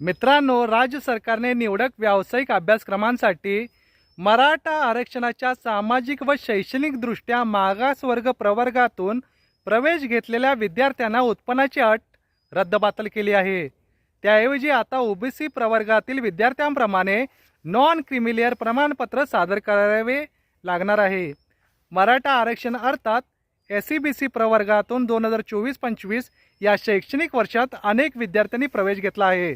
मित्रांनो राज्य सरकारने निवडक व्यावसायिक अभ्यासक्रमांसाठी मराठा आरक्षणाच्या सामाजिक व शैक्षणिकदृष्ट्या मागासवर्ग प्रवर्गातून प्रवेश घेतलेल्या विद्यार्थ्यांना उत्पन्नाची अट रद्दबातल केली आहे. त्याऐवजी आता ओबीसी प्रवर्गातील विद्यार्थ्यांप्रमाणे नॉन क्रिमिलियर प्रमाणपत्र सादर करावे लागणार आहे. मराठा आरक्षण अर्थात एस सी बी सी प्रवर्गातून दोन हजार चोवीस पंचवीस या शैक्षणिक वर्षात अनेक विद्यार्थ्यांनी प्रवेश घेतला आहे.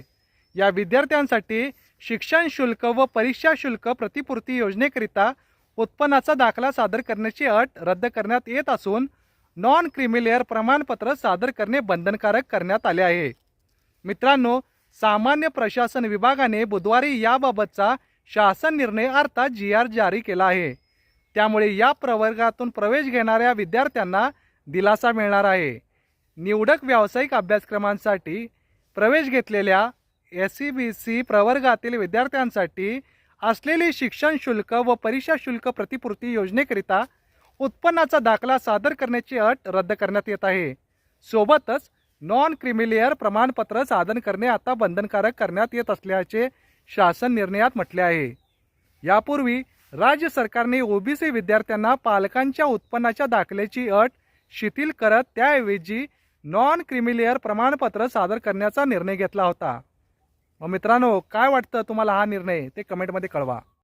या विद्यार्थ्यांसाठी शिक्षण शुल्क व परीक्षा शुल्क प्रतिपूर्ती योजनेकरिता उत्पन्नाचा दाखला सादर करण्याची अट रद्द करण्यात येत असून नॉन क्रिमिलेअर प्रमाणपत्र सादर करणे बंधनकारक करण्यात आले आहे. मित्रांनो सामान्य प्रशासन विभागाने बुधवारी याबाबतचा शासन निर्णय अर्थात जी आर जारी केला आहे. त्यामुळे या प्रवर्गातून प्रवेश घेणाऱ्या विद्यार्थ्यांना दिलासा मिळणार आहे. निवडक व्यावसायिक अभ्यासक्रमांसाठी प्रवेश घेतलेल्या एस सी बी सी प्रवर्गातील विद्यार्थ्यांसाठी असलेली शिक्षण शुल्क व परीक्षा शुल्क प्रतिपूर्ती योजनेकरिता उत्पन्नाचा दाखला सादर करण्याची अट रद्द करण्यात येत आहे. सोबतच नॉन क्रिमिलेअर प्रमाणपत्र सादर करणे आता बंधनकारक करण्यात येत असल्याचे शासन निर्णयात म्हटले आहे. यापूर्वी राज्य सरकारने ओबीसी विद्यार्थ्यांना पालकांच्या उत्पन्नाच्या दाखल्याची अट शिथिल करत त्याऐवजी नॉन क्रिमिलेअर प्रमाणपत्र सादर करण्याचा निर्णय घेतला होता. मग मित्रांनो काय वाटतं तुम्हाला हा निर्णय? ते कमेंटमध्ये कळवा.